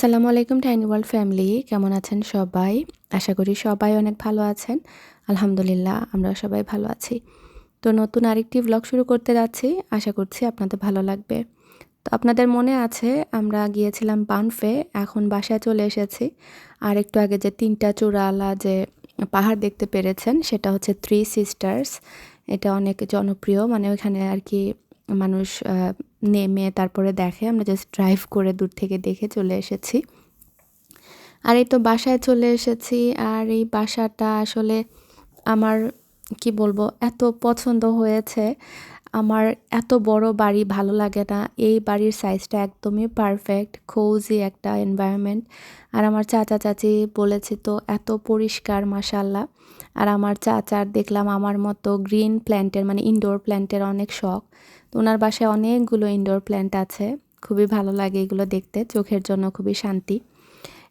আসসালামু আলাইকুম tiny world family কেমন আছেন সবাই? আশা করি সবাই অনেক ভালো আছেন। আলহামদুলিল্লাহ আমরা সবাই ভালো আছি। তো নতুন আরেকটি ব্লগ শুরু করতে যাচ্ছি। আশা করছি আপনাদের ভালো লাগবে। তো আপনাদের মনে আছে, আমরা গিয়েছিলাম বানফে, এখন বাসায় চলে এসেছি। আর একটু আগে যে তিনটা চূড়ালা যে পাহাড় দেখতে পেরেছেন, সেটা হচ্ছে থ্রি সিস্টার্স এটা অনেক জনপ্রিয় মানে ওইখানে আর কি মানুষ নেমে তারপরে দেখে, আমরা জাস্ট ড্রাইভ করে দূর থেকে দেখে চলে এসেছি। আর এই তো বাসায় চলে এসেছি, আর এই বাসাটা আসলে আমার, কি বলব, এত পছন্দ হয়েছে। আমার এত বড় বাড়ি ভালো লাগে না, এই বাড়ির সাইজটা একদমই পারফেক্ট খৌজি একটা এনভায়রনমেন্ট আর আমার চাচা চাচি বলেছি তো, এত পরিষ্কার মাসাল্লাহ আর আমার চাচার দেখলাম আমার মতো গ্রিন প্ল্যান্টের মানে ইনডোর প্ল্যান্টের অনেক শখ। তো ওনার বাসায় অনেকগুলো ইনডোর প্ল্যান্ট আছে। খুবই ভালো লাগে এগুলো দেখতে। চোখের জন্য খুবই শান্তি।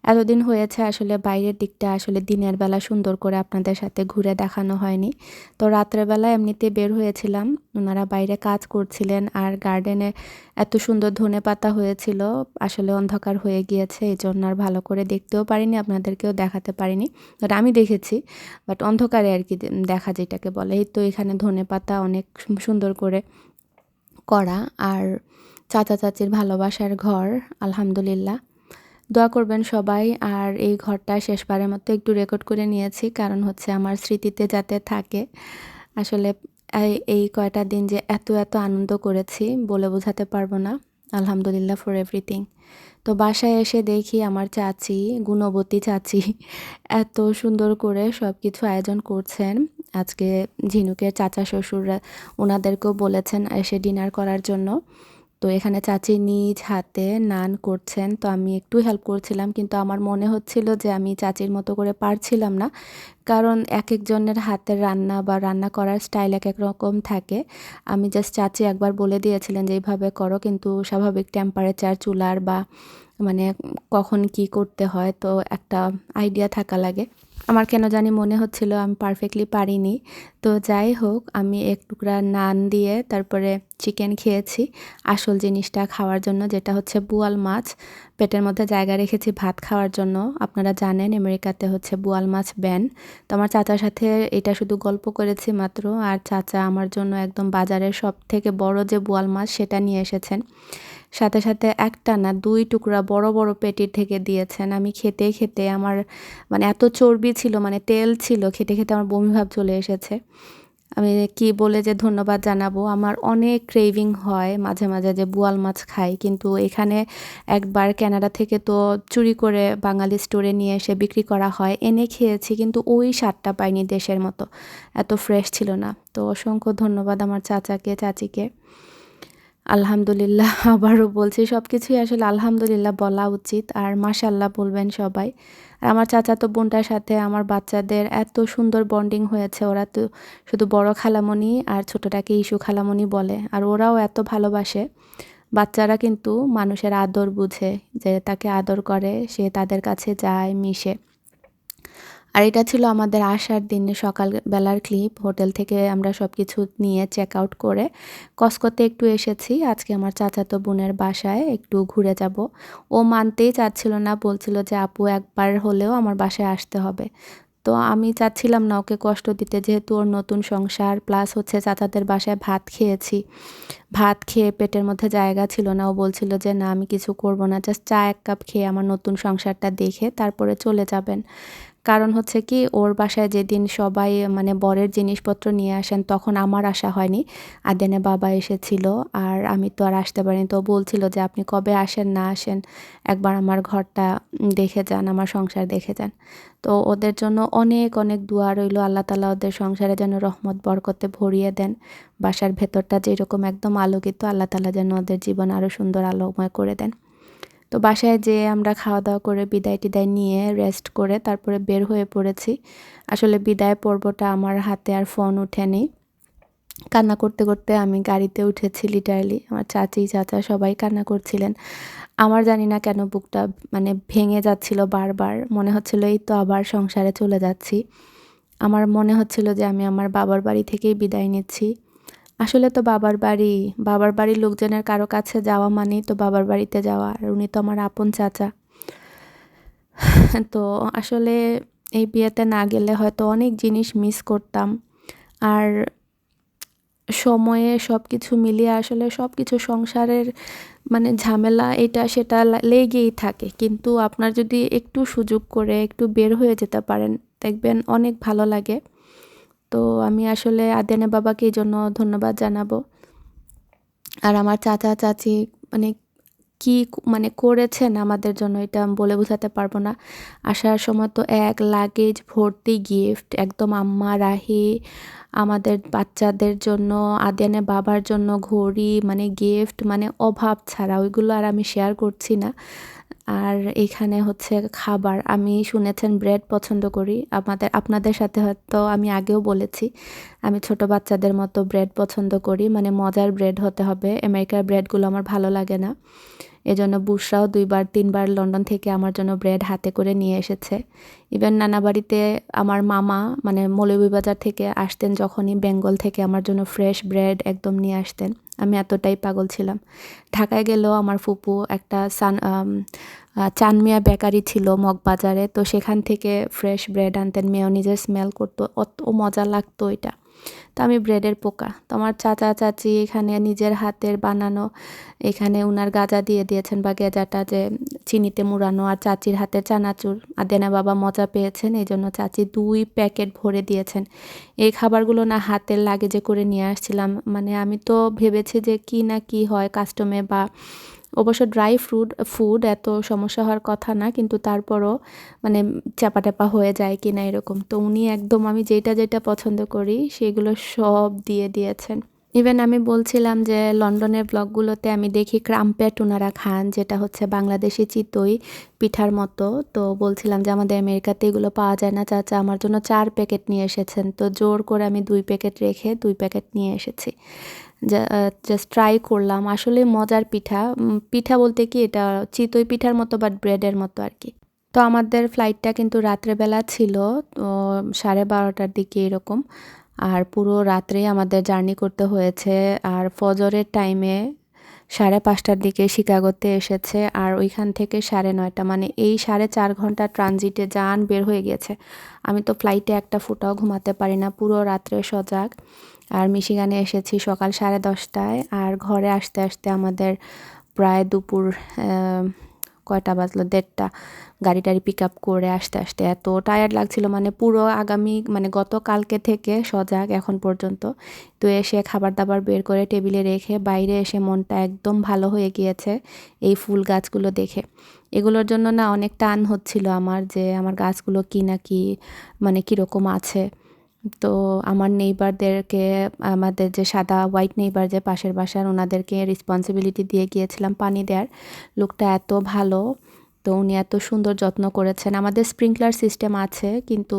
এতদিন হয়েছে আসলে বাইরের দিকটা আসলে দিনের বেলা সুন্দর করে আপনাদের সাথে ঘুরে দেখানো হয়নি। তো রাত্রেবেলা এমনিতে বের হয়েছিলাম। ওনারা বাইরে কাজ করছিলেন আর গার্ডেনে এত সুন্দর ধনে পাতা হয়েছিল। আসলে অন্ধকার হয়ে গিয়েছে এই জন্য আর ভালো করে দেখতেও পারিনি, আপনাদেরকেও দেখাতে পারিনি। বাট আমি দেখেছি, বাট অন্ধকারে আর কি দেখা যেটাকে বলে। এই তো এখানে ধনে পাতা অনেক সুন্দর করে করা। আর চাচা চাচির ভালোবাসার ঘর, আলহামদুলিল্লাহ। দোয়া করবেন সবাই। আর এই ঘরটা শেষবারের মতো একটু রেকর্ড করে নিয়েছি, কারণ হচ্ছে আমার স্মৃতিতে যাতে থাকে। আসলে এই কয়টা দিন যে এত এত আনন্দ করেছি বলে বোঝাতে পারব না। আলহামদুলিল্লাহ ফর এভরিথিং তো বাসায় এসে দেখি আমার চাচি, গুণবতী চাচি, এত সুন্দর করে সব কিছু আয়োজন করছেন। আজকে ঝিনুকের চাচা শ্বশুররা ওনাদেরকেও বলেছেন এসে ডিনার করার জন্য। তো এখানে চাচি নিজ হাতে নান করছেন। তো আমি একটু হেল্প করছিলাম, কিন্তু আমার মনে হচ্ছিল যে আমি চাচির মতো করে পারছিলাম না। কারণ এক একজনের হাতের রান্না বা রান্না করার স্টাইল এক এক রকম থাকে। আমি জাস্ট চাচি একবার বলে দিয়েছিলেন যে, এইভাবে করো। কিন্তু স্বাভাবিক টেম্পারেচার চুলার বা মানে কখন কি করতে হয়, তো একটা আইডিয়া থাকা লাগে। আমার কেন জানি মনে হচ্ছিল আমি পারফেক্টলি পারিনি। তো যাই হোক, আমি এক টুকরা নান দিয়ে তারপরে চিকেন খেয়েছি। আসল জিনিসটা খাওয়ার জন্য যেটা হচ্ছে বুয়াল মাছ। পেটের মধ্যে জায়গা রেখেছি ভাত খাওয়ার জন্য। আপনারা জানেন আমেরিকাতে হচ্ছে বুয়াল মাছ ব্যান তো আমার চাচার সাথে এটা শুধু গল্প করেছি মাত্র। আর চাচা আমার জন্য একদম বাজারের সব থেকে বড় যে বুয়াল মাছ সেটা নিয়ে এসেছেন। সাথে সাথে একটা না দুই টুকরা বড় বড় পেটির থেকে দিয়েছেন। আমি খেতে খেতে আমার মানে এত চর্বি ছিল মানে তেল ছিল, খেতে খেতে আমার বমিভাব চলে এসেছে। আমি কি বলে যে ধন্যবাদ জানাব? আমার অনেক ক্রেভিং হয় মাঝে মাঝে যে বোয়াল মাছ খাই। কিন্তু এখানে একবার ক্যানাডা থেকে তো চুরি করে বাঙালি স্টোরে নিয়ে এসে বিক্রি করা হয়। এনে খেয়েছি কিন্তু ওই স্বাদটা পাইনি দেশের মতো। এত ফ্রেশ ছিল না। তো অসংখ্য ধন্যবাদ আমার চাচাকে, চাচিকে। আলহামদুলিল্লাহ আবারও বলছি সব কিছুই আসলে আলহামদুলিল্লাহ বলা উচিত। আর মাশাল্লাহ বলবেন সবাই। আর আমার চাচাতো বোনটার সাথে আমার বাচ্চাদের এত সুন্দর বন্ডিং হয়েছে, ওরা তো শুধু বড় খালামণি আর ছোটোটাকে ইস্যু খালামণি বলে। আর ওরাও এত ভালোবাসে। বাচ্চারা কিন্তু মানুষের আদর বুঝে, যে তাকে আদর করে, সে তাদের কাছে যায়, মিশে। আর এটা ছিল আমাদের আসার দিনে সকালবেলার ক্লিপ। হোটেল থেকে আমরা সব কিছু নিয়ে চেক আউট করে কসকোতে একটু এসেছি। আজকে আমার চাচাতো বোনের বাসায় একটু ঘুরে যাব। ও মানতেই চাচ্ছিল না, বলছিল যে, আপু, একবার হলেও আমার বাসায় আসতে হবে। তো আমি চাচ্ছিলাম না ওকে কষ্ট দিতে, যেহেতু ওর নতুন সংসার প্লাস হচ্ছে চাচাদের বাসায় ভাত খেয়েছি। ভাত খেয়ে পেটের মধ্যে জায়গা ছিল না। ও বলছিল যে, না, আমি কিছু করব না। জাস্ট চা এক কাপ খেয়ে আমার নতুন সংসারটা দেখে তারপরে চলে যাবেন। কারণ হচ্ছে কি, ওর বাসায় যেদিন সবাই মানে বরের জিনিসপত্র নিয়ে আসেন, তখন আমার আসা হয়নি। আদেনে বাবা এসেছিল আর আমি তো আর আসতে পারিনি। তো বলছিল যে, আপনি কবে আসেন, না আসেন, একবার আমার ঘরটা দেখে যান, আমার সংসার দেখে যান। তো ওদের জন্য অনেক অনেক দোয়া রইল। আল্লাহ তালা ওদের সংসারে যেন রহমত, বরকতে ভরিয়ে দেন। বাসার ভেতরটা যেরকম একদম আলোকিত, আল্লাহ তালা যেন ওদের জীবন আরও সুন্দর আলোময় করে দেন। তো বাসায় যেয়ে আমরা খাওয়া দাওয়া করে বিদায় টিদায় নিয়ে রেস্ট করে তারপরে বের হয়ে পড়েছি। আসলে বিদায় পর্বটা আমার হাতে আর ফোন উঠেনি কান্না করতে করতে আমি গাড়িতে উঠেছি লিটারালি আমার চাচি, চাচা সবাই কান্না করছিলেন। আমার জানি না কেন বুকটা মানে ভেঙে যাচ্ছিল বারবার। মনে হচ্ছিল এই তো আবার সংসারে চলে যাচ্ছি। আমার মনে হচ্ছিল যে আমি আমার বাবার বাড়ি থেকেই বিদায় নিচ্ছি। আসলে তো বাবার বাড়ি, বাবার বাড়ির লোকজনের কারও কাছে যাওয়া মানেই তো বাবার বাড়িতে যাওয়া, আর উনি তো আমার আপন চাচা। তো আসলে এই বিয়েতে না গেলে হয়তো অনেক জিনিস মিস করতাম। আর সময়ে সব কিছু মিলিয়ে আসলে সব কিছু সংসারের মানে ঝামেলা এটা সেটা লেগেই থাকে। কিন্তু আপনার যদি একটু সুযোগ করে একটু বের হয়ে যেতে পারেন, দেখবেন অনেক ভালো লাগে। তো আমি আসলে আদিয়ানে বাবাকে এই জন্য ধন্যবাদ জানাব। আর আমার চাচা, চাচি মানে কি মানে করেছেন আমাদের জন্য এটা বলে বোঝাতে পারব না। আসার সময় তো এক লাগেজ ভর্তি গিফট একদম আম্মা, রাহি আমাদের বাচ্চাদের জন্য, আদিয়ানের বাবার জন্য ঘড়ি মানে গিফট মানে অভাব ছাড়া ওইগুলো আর আমি শেয়ার করছি না। আর এখানে হচ্ছে খাবার, আমি শুনেছেন ব্রেড পছন্দ করি। আমাদের, আপনাদের সাথে হয়তো আমি আগেও বলেছি, আমি ছোট বাচ্চাদের মতো ব্রেড পছন্দ করি। মানে মজার ব্রেড হতে হবে আমেরিকার ব্রেডগুলো আমার ভালো লাগে না। এজন্য বুসরাও দুইবার, তিনবার লন্ডন থেকে আমার জন্য ব্রেড হাতে করে নিয়ে এসেছে। ইভেন নানা বাড়িতে আমার মামা মানে মৌলভীবাজার থেকে আসতেন যখনই, বেঙ্গল থেকে আমার জন্য ফ্রেশ ব্রেড একদম নিয়ে আসতেন। আমি এতটাই পাগল ছিলাম। ঢাকায় গেলেও আমার ফুপু একটা সান চানমিয়া বেকারি ছিল মগবাজারে, তো সেখান থেকে ফ্রেশ ব্রেড আনতেন। নিজের স্মেল করতো, অত মজা লাগতো এটা। তো আমি ব্রেডের পোকা। তো আমার চাচা চাচি এখানে নিজের হাতের বানানো, এখানে উনার গাজা দিয়ে দিয়েছেন বা গেজাটা যে চিনিতে মুড়ানো আর চাচির হাতের চানাচুর। আর দেনা বাবা মজা পেয়েছেন এই জন্য চাচি দুই প্যাকেট ভরে দিয়েছেন। এই খাবারগুলো না হাতের লাগেজে করে নিয়ে আসছিলাম। মানে আমি তো ভেবেছি যে কি না কি হয় কাস্টমে বা অবশ্য ড্রাই ফ্রুট ফুড এত সমস্যা হওয়ার কথা না, কিন্তু তারপরও মানে চাপা টাপা হয়ে যায় কি না এরকম। তো উনি একদম আমি যেটা যেটা পছন্দ করি, সেগুলো সব দিয়ে দিয়েছেন। ইভেন আমি বলছিলাম যে লন্ডনের ব্লগগুলোতে আমি দেখি ক্রাম্পেট ওনারা খান, যেটা হচ্ছে বাংলাদেশি চিতই পিঠার মতো। তো বলছিলাম যে আমাদের আমেরিকাতে এগুলো পাওয়া যায় না, চাচা আমার জন্য চার প্যাকেট নিয়ে এসেছেন। তো জোর করে আমি দুই প্যাকেট রেখে দুই প্যাকেট নিয়ে এসেছি। জাস্ট ট্রাই করলাম। আসলে মজার পিঠা। পিঠা বলতে কি এটা চিতই পিঠার মতো বাট ব্রেডের মতো আর কি। তো আমাদের ফ্লাইটটা কিন্তু রাত্রেবেলা ছিল, তো সাড়ে বারোটার দিকে এরকম। আর পুরো রাত্রে আমাদের জার্নি করতে হয়েছে। আর ফজরের টাইমে সাড়ে পাঁচটার দিকে শিকাগোতে এসেছে। আর ওইখান থেকে সাড়ে নয়টা মানে এই সাড়ে চার ঘণ্টা ট্রানজিটে যান বের হয়ে গেছে। আমি তো ফ্লাইটে একটা ফুটাও ঘুমাতে পারি না, পুরো রাত্রে সজাগ। আর মিশিগানে এসেছি সকাল সাড়ে দশটায়। আর ঘরে আসতে আসতে আমাদের প্রায় দুপুর কয়টা বাজলো? দেড়টা। গাড়ি টাড়ি পিক আপ করে আসতে আসতে এত টায়ার্ড লাগছিল। মানে পুরো আগামী মানে গতকালকে থেকে সজাগ এখন পর্যন্ত। তো এসে খাবার দাবার বের করে টেবিলে রেখে বাইরে এসে মনটা একদম ভালো হয়ে গিয়েছে এই ফুল গাছগুলো দেখে। এগুলোর জন্য না অনেক টান হচ্ছিল আমার যে আমার গাছগুলো কি না কি মানে কীরকম আছে। তো আমার নেইবারদেরকে আমাদের যে সাদা হোয়াইট নেইবার যে পাশের বাসার, ওনাদেরকে রেসপন্সিবিলিটি দিয়ে গিয়েছিলাম পানি দেওয়ার লোকটা এত ভালো, তো উনি এত সুন্দর যত্ন করেছেন। আমাদের স্প্রিংকলার সিস্টেম আছে, কিন্তু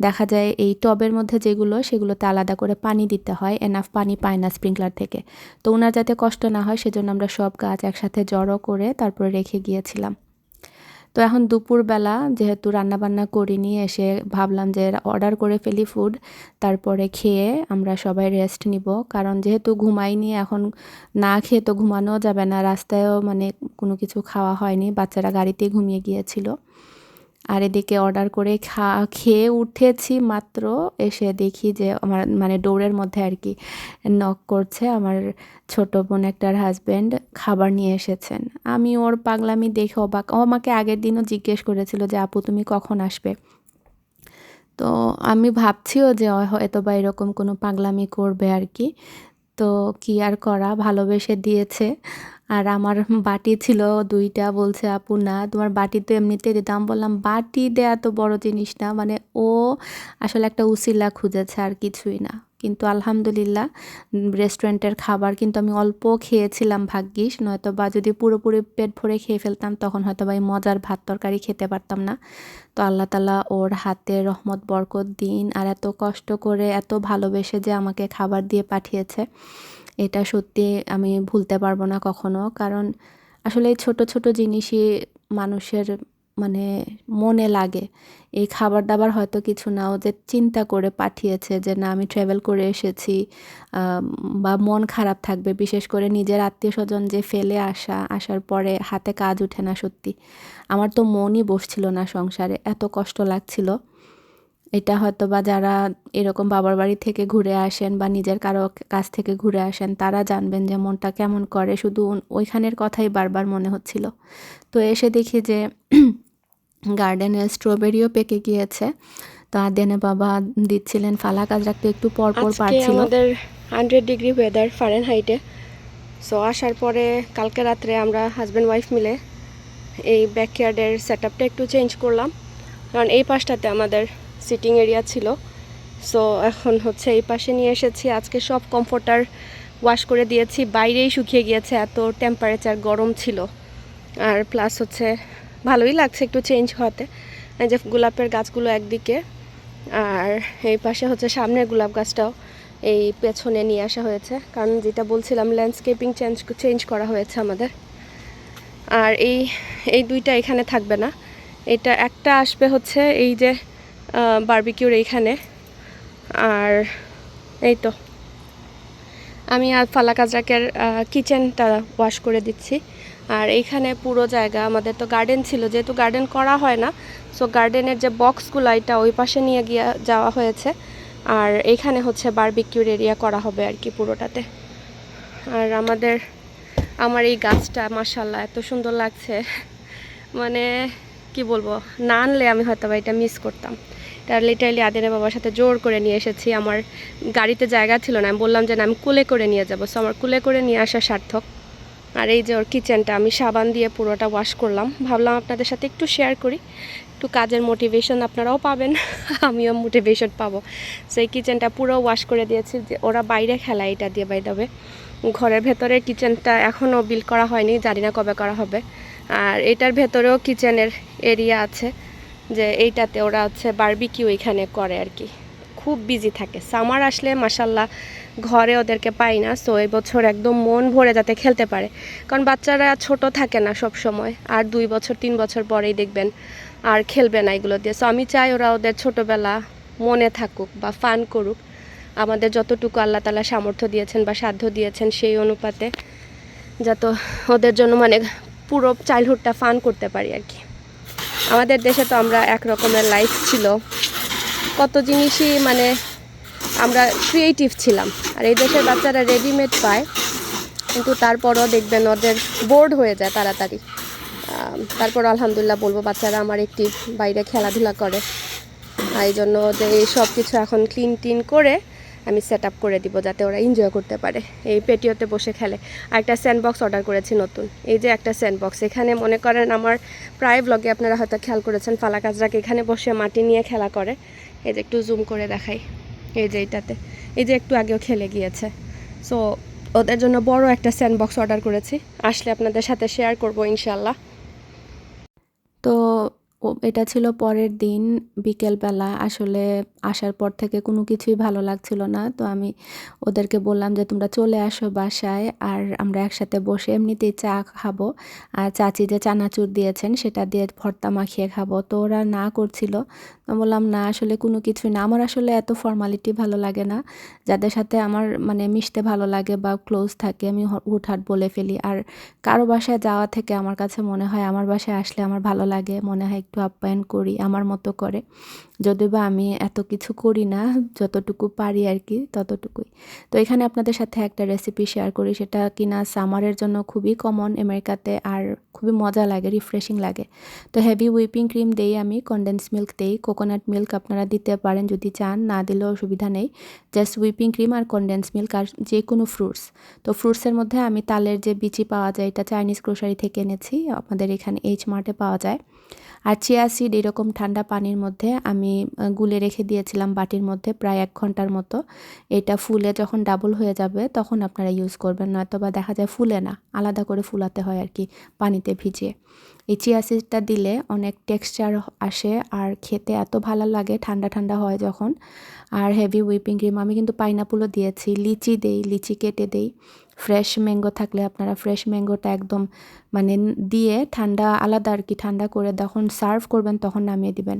দেখা যায় এই টবের মধ্যে যেগুলো, সেগুলোতে আলাদা করে পানি দিতে হয়। এনাফ পানি পায় না স্প্রিংকলার থেকে। তো ওনার যাতে কষ্ট না হয়, সেজন্য আমরা সব গাছ একসাথে জড়ো করে তারপরে রেখে গিয়েছিলাম। তো এখন দুপুরবেলা যেহেতু রান্নাবান্না করিনি, এসে ভাবলাম যে অর্ডার করে ফেলি ফুড তারপরে খেয়ে আমরা সবাই রেস্ট নিব। কারণ যেহেতু ঘুমাইনি, এখন না খেয়ে তো ঘুমানো যাবে না। রাস্তায়ও মানে কোনো কিছু খাওয়া হয়নি, বাচ্চারা গাড়িতেই ঘুমিয়ে গিয়েছিল। আর এদিকে অর্ডার করে খা, খেয়ে উঠেছি মাত্র। এসে দেখি যে আমার মানে ডোরের মধ্যে আর কি নক করছে আমার ছোট বোন একটার হাজব্যান্ড খাবার নিয়ে এসেছেন। আমি ওর পাগলামি দেখে অবাক, ও আমাকে আগের দিনও জিজ্ঞেস করেছিল যে, আপু, তুমি কখন আসবে? তো আমি ভাবছিও যে হয়তো বা এরকম কোনো পাগলামি করবে আর কি। তো কি আর করা, ভালোবেসে দিয়েছে। আর আমার বাটি ছিল দুইটা, বলছে, আপু, না, তোমার বাটি তো এমনিতে দিতাম। বললাম, বাটি দেয়া তো বড় জিনিস না। মানে ও আসলে একটা উসিলা খুঁজেছে আর কিছুই না। কিন্তু আলহামদুলিল্লাহ, রেস্টুরেন্টের খাবার কিন্তু আমি অল্প খেয়েছিলাম, ভাগ্যিস। নয়তো বা যদি পুরোপুরি পেট ভরে খেয়ে ফেলতাম, তখন হয়তো বা এই মজার ভাত তরকারি খেতে পারতাম না। তো আল্লাহ তালা ওর হাতে রহমত, বরকত দিন। আর এত কষ্ট করে, এত ভালোবেসে যে আমাকে খাবার দিয়ে পাঠিয়েছে। এটা সত্যি আমি ভুলতে পারব না কখনো। কারণ আসলে এই ছোট ছোট জিনিসই মানুষের মানে মনে লাগে। এই খাবার দাবার হয়তো কিছু না ও যে চিন্তা করে পাঠিয়েছে যে, না, আমি ট্রাভেল করে এসেছি। বা মন খারাপ থাকবে, বিশেষ করে নিজের আত্মীয় স্বজন যে ফেলে আসা, আসার পরে হাতে কাজ ওঠে না সত্যি। আমার তো মনই বসছিল না সংসারে, এত কষ্ট লাগছিল। এটা হয়তো বা যারা এরকম বাবার বাড়ি থেকে ঘুরে আসেন বা নিজের কারও কাছ থেকে ঘুরে আসেন তারা জানবেন যে মনটা কেমন করে। শুধু ওইখানের কথাই বারবার মনে হচ্ছিল। তো এসে দেখি যে গার্ডেনে স্ট্রবেরিও পেকে গিয়েছে। তো আদেনে বাবা দিচ্ছিলেন ফালা কাজ রাখতে একটু পর পর পারছিল। আমাদের হান্ড্রেড ডিগ্রি ওয়েদার ফারেন হাইটে সো আসার পরে কালকে রাত্রে আমরা হাজব্যান্ড ওয়াইফ মিলে এই ব্যাকয়ার্ডের সেট আপটা একটু চেঞ্জ করলাম। কারণ এই পাশটাতে আমাদের সিটিং এরিয়া ছিল। সো এখন হচ্ছে এই পাশে নিয়ে এসেছি। আজকে সব কমফোর্টার ওয়াশ করে দিয়েছি। বাইরেই শুকিয়ে গিয়েছে, এত টেম্পারেচার গরম ছিল। আর প্লাস হচ্ছে ভালোই লাগছে একটু চেঞ্জ হতে এই যে গোলাপের গাছগুলো একদিকে, আর এই পাশে হচ্ছে সামনের গোলাপ গাছটাও এই পেছনে নিয়ে আসা হয়েছে। কারণ যেটা বলছিলাম ল্যান্ডস্কেপিং চেঞ্জ চেঞ্জ করা হয়েছে আমাদের। আর এই এই দুইটা এখানে থাকবে না। এটা একটা আসবে হচ্ছে এই যে বারবিকিউর এইখানে। আর এই তো। আমি আর ফালা কাজরাকের কিচেনটা ওয়াশ করে দিচ্ছি। আর এইখানে পুরো জায়গা, আমাদের তো গার্ডেন ছিল, যেহেতু গার্ডেন করা হয় না সো গার্ডেনের যে বক্সগুলো এটা ওই পাশে নিয়ে গিয়ে যাওয়া হয়েছে। আর এইখানে হচ্ছে বারবিকিউর এরিয়া করা হবে আর কি পুরোটাতে। আর আমাদের, আমার এই গাছটা মাসাল্লাহ এত সুন্দর লাগছে। মানে কি বলব, না আনলে আমি হয়তো এটা মিস করতাম। লিটারলি আদিনের বাবার সাথে জোর করে নিয়ে এসেছি। আমার গাড়িতে জায়গা ছিল না, আমি বললাম যে না, আমি কুলে করে নিয়ে যাব। সো আমার কুলে করে নিয়ে আসা সার্থক। আর এই যে ওর কিচেনটা আমি সাবান দিয়ে পুরোটা ওয়াশ করলাম। ভাবলাম আপনাদের সাথে একটু শেয়ার করি। একটু কাজের মোটিভেশন আপনারাও পাবেন, আমিও মোটিভেশন পাবো। সেই কিচেনটা পুরো ওয়াশ করে দিয়েছি। যে ওরা বাইরে খেলা এটা দিয়ে বাই দেবে ঘরের ভেতরে কিচেনটা এখনও বিল করা হয়নি, জানি না কবে করা হবে। আর এটার ভেতরেও কিচেনের এরিয়া আছে। যে এইটাতে ওরা হচ্ছে বারবিকিউ এখানে করে আর কি। খুব বিজি থাকে। সামার আসলে মাসাল্লাহ ঘরে ওদেরকে পাই না সো এই বছর একদম মন ভরে যাতে খেলতে পারে। কারণ বাচ্চারা ছোট থাকে না সব সময় আর দুই বছর, তিন বছর পরেই দেখবেন আর খেলবে না এগুলো দিয়ে। সো আমি চাই ওরা ওদের ছোটোবেলা মনে থাকুক বা ফান করুক। আমাদের যতটুকু আল্লাহ তালা সামর্থ্য দিয়েছেন বা সাধ্য দিয়েছেন সেই অনুপাতে যাতে ওদের জন্য মানে পুরো চাইল্ডহুডটা ফান করতে পারি আর কি। আমাদের দেশে তো আমরা এক রকমের লাইফ ছিল। কত জিনিসই মানে আমরা ক্রিয়েটিভ ছিলাম। আর এই দেশের বাচ্চারা রেডিমেড পায়, কিন্তু তারপরও দেখবেন ওদের বোর্ড হয়ে যায় তাড়াতাড়ি। তারপর আলহামদুলিল্লাহ বলব বাচ্চারা আমার একটি বাইরে খেলাধুলা করে। এই জন্য যে এই সব কিছু এখন ক্লিন টিন করে আমি সেট আপ করে দিব যাতে ওরা এনজয় করতে পারে। এই পেটিওতে বসে খেলে। আর একটা স্যান্ডবক্স অর্ডার করেছি নতুন। এই যে একটা স্যান্ডবক্স এখানে মনে করেন আমার প্রায় ব্লগে আপনারা হয়তো খেয়াল করেছেন ফালা কাজরাকে এখানে বসে মাটি নিয়ে খেলা করে। এই যে একটু জুম করে দেখাই। এই যে এইটাতে। এই যে একটু আগেও খেলে গিয়েছে। সো ওদের জন্য বড় একটা স্যান্ডবক্স অর্ডার করেছি। আসলে আপনাদের সাথে শেয়ার করব ইনশাল্লাহ তো ও- এটা ছিল পরের দিন বিকেলবেলা। আসলে আসার পর থেকে কোনো কিছুই ভালো লাগছিল না। তো আমি ওদেরকে বললাম যে, তোমরা চলে আসো বাসায় আর আমরা একসাথে বসে এমনিতেই চা খাব। আর চাচি যে চানাচুর দিয়েছেন, সেটা দিয়ে ভর্তা মাখিয়ে খাব। তো ওরা না করছিল। তো বললাম, না, আসলে কোনো কিছুই না। আমার আসলে এত ফর্মালিটি ভালো লাগে না। যাদের সাথে আমার মানে মিশতে ভালো লাগে বা ক্লোজ থাকে, আমি হুটহাট বলে ফেলি। আর কারও বাসায় যাওয়া থেকে আমার কাছে মনে হয়, আমার বাসায় আসলে আমার ভালো লাগে। মনে হয় একটু আপ্যায়ন করি, আমার মতো করে। যদিও বা আমি এত কিছু করি না, যতটুকু পারি আর কি, ততটুকুই। তো এখানে আপনাদের সাথে একটা রেসিপি শেয়ার করি। সেটা কিনা সামারের জন্য খুবই কমন আমেরিকাতে আর খুবই মজা লাগে রিফ্রেশিং লাগে। তো হেভি হুইপিং ক্রিম দেই আমি কনডেন্স মিল্ক দেই কোকোনাট মিল্ক আপনারা দিতে পারেন যদি চান, না দিলেও অসুবিধা নেই। জাস্ট হুইপিং ক্রিম আর কনডেন্স মিল্ক আর যে কোনো ফ্রুটস তো ফ্রুটসের মধ্যে আমি তালের যে বিচি পাওয়া যায়, এটা চাইনিজ গ্রোসারি থেকে এনেছি, আপনাদের এখানে এইচ মার্টে পাওয়া যায়। আর চিয়া সিড এরকম ঠান্ডা পানির মধ্যে আমি গুলে রেখে দিয়েছিলাম বাটির মধ্যে প্রায় এক ঘণ্টার মতো। এটা ফুলে যখন ডাবল হয়ে যাবে, তখন আপনারা ইউজ করবেন নয়তো বা দেখা যায় ফুলে না, আলাদা করে ফুলাতে হয় আর কি, পানিতে ভিজিয়ে। এই চিয়া সিডটা দিলে অনেক টেক্সচার আসে আর খেতে এত ভালো লাগে, ঠান্ডা ঠান্ডা হয় যখন। আর হেভি হুইপিং ক্রিম আমি কিন্তু পাইনাপুলও দিয়েছি, লিচি দেই, লিচি কেটে দেই। ফ্রেশ ম্যাঙ্গো থাকলে আপনারা ফ্রেশ ম্যাঙ্গোটা একদম মানে দিয়ে ঠান্ডা, আলাদা আর কি, ঠান্ডা করে যখন সার্ভ করবেন তখন নামিয়ে দিবেন।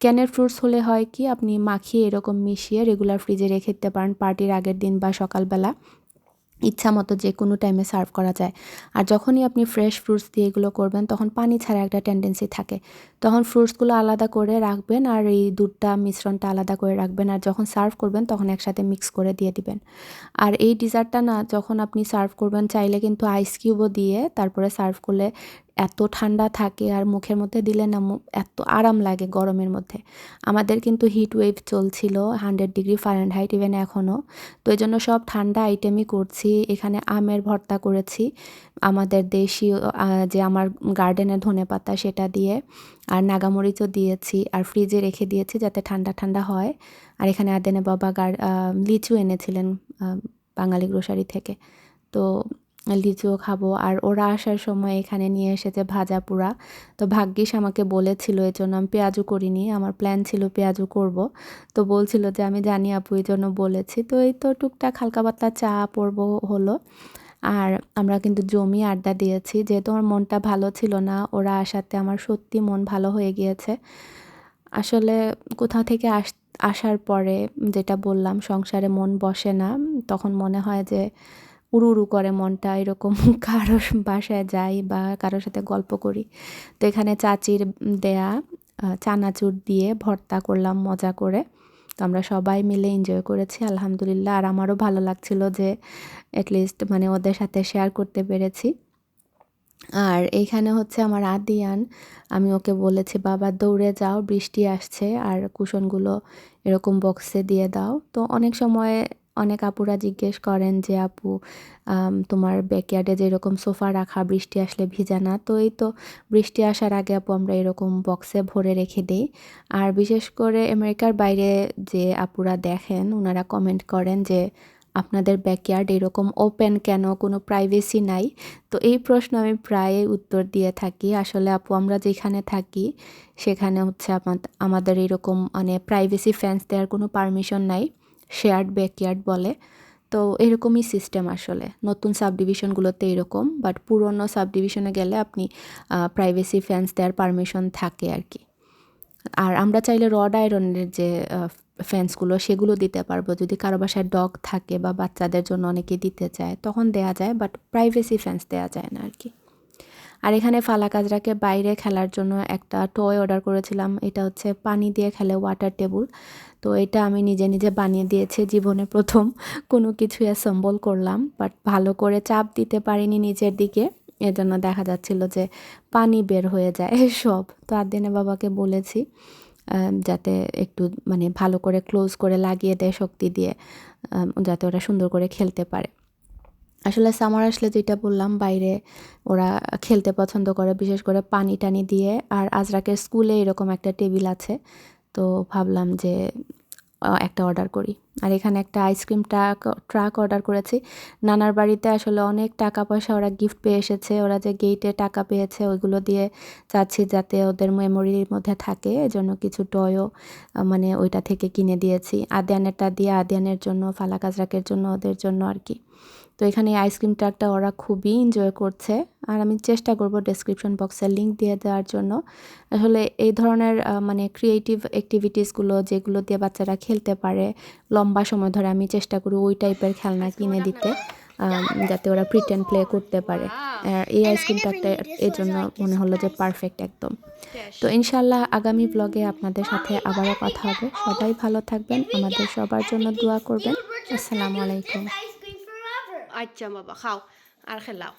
ক্যানের ফ্রুটস হলে হয় কি, আপনি মাখিয়ে এরকম মিশিয়ে রেগুলার ফ্রিজে রেখে দিতে পারেন পার্টির আগের দিন বা সকালবেলা। ইচ্ছা মতো যে কোনো টাইমে সার্ভ করা যায়। আর যখনই আপনি ফ্রেশ ফ্রুটস দিয়ে এগুলো করবেন, তখন পানি ছাড়া একটা টেন্ডেন্সি থাকে। তখন ফ্রুটসগুলো আলাদা করে রাখবেন আর এই দুধটা, মিশ্রণটা আলাদা করে রাখবেন। আর যখন সার্ভ করবেন, তখন একসাথে মিক্স করে দিয়ে দিবেন। আর এই ডিজার্টটা না, যখন আপনি সার্ভ করবেন, চাইলে কিন্তু আইস কিউবও দিয়ে তারপরে সার্ভ করলে এত ঠান্ডা থাকে আর মুখের মধ্যে দিলে না এত আরাম লাগে গরমের মধ্যে। আমাদের কিন্তু হিট ওয়েভ চলছিল হান্ড্রেড ডিগ্রি ফারেনহাইট ইভেন এখনও তো এই জন্য সব ঠান্ডা আইটেমই করছি। এখানে আমের ভর্তা করেছি আমাদের দেশীয় যে আমার গার্ডেনের ধনে পাতা সেটা দিয়ে। আর নাগামরিচও দিয়েছি আর ফ্রিজে রেখে দিয়েছি যাতে ঠান্ডা ঠান্ডা হয়। আর এখানে আদেনে বাবা লিচু এনেছিলেন বাঙালি গ্রোসারি থেকে। তো লিচুও খাব। আর ওরা আসার সময় এখানে নিয়ে এসেছে ভাজা পুরা। তো ভাগ্যিস আমাকে বলেছিল এই জন্য আমি পেঁয়াজু করিনি। আমার প্ল্যান ছিল পেঁয়াজু করব। তো বলছিল যে, আমি জানি আপু এই জন্য বলেছি। তো এই তো টুকটাক হালকা পাতলা চা পড়ব হলো। আর আমরা কিন্তু জমি আড্ডা দিয়েছি। যেহেতু আমার মনটা ভালো ছিল না, ওরা আসাতে আমার সত্যি মন ভালো হয়ে গিয়েছে। আসলে কোথাও থেকে আস, আসার পরে যেটা বললাম, সংসারে মন বসে না। তখন মনে হয় যে উড়ু উড়ু করে মনটা, এরকম কারোর বাসায় যাই বা কারোর সাথে গল্প করি। তো এখানে চাচির দেয়া চানাচুর দিয়ে ভর্তা করলাম মজা করে। তো আমরা সবাই মিলে এনজয় করেছি, আলহামদুলিল্লাহ। আর আমারও ভালো লাগছিল যে অ্যাটলিস্ট মানে ওদের সাথে শেয়ার করতে পেরেছি। আর এইখানে হচ্ছে আমার আদিয়ান, আমি ওকে বলেছি, বাবা, দৌড়ে যাও, বৃষ্টি আসছে, আর কুশনগুলো এরকম বক্সে দিয়ে দাও। তো অনেক সময় অনেক আপুরা জিজ্ঞেস করেন যে, আপু তোমার ব্যাকয়ার্ডে যেরকম সোফা রাখা, বৃষ্টি আসলে ভিজা না? তো এই তো বৃষ্টি আসার আগে আপু আমরা এরকম বক্সে ভরে রেখে দিই। আর বিশেষ করে আমেরিকার বাইরে যে আপুরা দেখেন ওনারা কমেন্ট করেন যে, আপনাদের ব্যাকয়ার্ড এরকম ওপেন কেন? কোনো প্রাইভেসি নাই? তো এই প্রশ্ন আমি প্রায়ই উত্তর দিয়ে থাকি। আসলে আপু, আমরা যেখানে থাকি, সেখানে হচ্ছে আমাদ- আমাদের এরকম মানে প্রাইভেসি ফ্যান্স দেওয়ার কোনো পারমিশন নাই। শেয়ার্ড ব্যাকয়ার্ড বলে। তো এরকমই সিস্টেম আসলে। নতুন সাব ডিভিশনগুলোতে এরকম, বাট পুরনো সাব ডিভিশনে গেলে আপনি প্রাইভেসি ফ্যান্স দেওয়ার পারমিশন থাকে আর কি। আর আমরা চাইলে রড আয়রনের যে ফ্যান্সগুলো, সেগুলো দিতে পারব। যদি কারও বাসায় ডগ থাকে বা বাচ্চাদের জন্য অনেকে দিতে চায়, তখন দেয়া যায়, বাট প্রাইভেসি ফ্যান্স দেওয়া যায় না আর কি। আর এখানে ফালা কাজরাকে বাইরে খেলার জন্য একটা টয় অর্ডার করেছিলাম। এটা হচ্ছে পানি দিয়ে খেলে ওয়াটার টেবল। তো এটা আমি নিজে নিজে বানিয়ে দিয়েছি, জীবনে প্রথম। কোনো কিছু অ্যাসেম্বল করলাম বাট ভালো করে চাপ দিতে পারিনি নিচের দিকে। এজন্য দেখা যাচ্ছিল যে পানি বের হয়ে যায় সব। তো আদিনে বাবাকে বলেছি যাতে একটু মানে ভালো করে ক্লোজ করে লাগিয়ে দেয় শক্তি দিয়ে যাতে ওরা সুন্দর করে খেলতে পারে। আসলে সামার আসলে যেটা বললাম, বাইরে ওরা খেলতে পছন্দ করে, বিশেষ করে পানি টানি দিয়ে। আর আজরাকের স্কুলে এরকম একটা টেবিল আছে তো ভাবলাম যে একটা অর্ডার করি। আর এখানে একটা আইসক্রিম ট্রাক ট্রাক অর্ডার করেছি। নানার বাড়িতে আসলে অনেক টাকা পয়সা ওরা গিফট পেয়ে এসেছে। ওরা যে গেটে টাকা পেয়েছে ওইগুলো দিয়ে চাচ্ছি যাতে ওদের মেমোরির মধ্যে থাকে। এজন্য কিছু টয়ও মানে ওইটা থেকে কিনে দিয়েছি। আদিয়ানেরটা দিয়ে আদিয়ানের জন্য, ফালা কাজরাকের জন্য, ওদের জন্য আর কি। তো এখানে আইসক্রিম ট্রাকটা ওরা খুবই এনজয় করছে। আর আমি চেষ্টা করব ডেসক্রিপশন বক্সে লিঙ্ক দিয়ে দেওয়ার জন্য। আসলে এই ধরনের মানে ক্রিয়েটিভ অ্যাক্টিভিটিসগুলো যেগুলো দিয়ে বাচ্চারা খেলতে পারে, লম্বা সময় ধরে আমি চেষ্টা করি ওই টাইপের খেলনা কিনে দিতে যাতে ওরা প্রিটেন্ড প্লে করতে পারে। এই আইসক্রিম একটা এই জন্য মনে হলো যে পারফেক্ট একদম। তো ইনশাল্লাহ আগামী ব্লগে আপনাদের সাথে আবারও কথা হবে। সবাই ভালো থাকবেন আমাদের সবার জন্য দোয়া করবেন। আসসালামু আলাইকুম. আচ্ছা বাবা খাও আর খেলাও।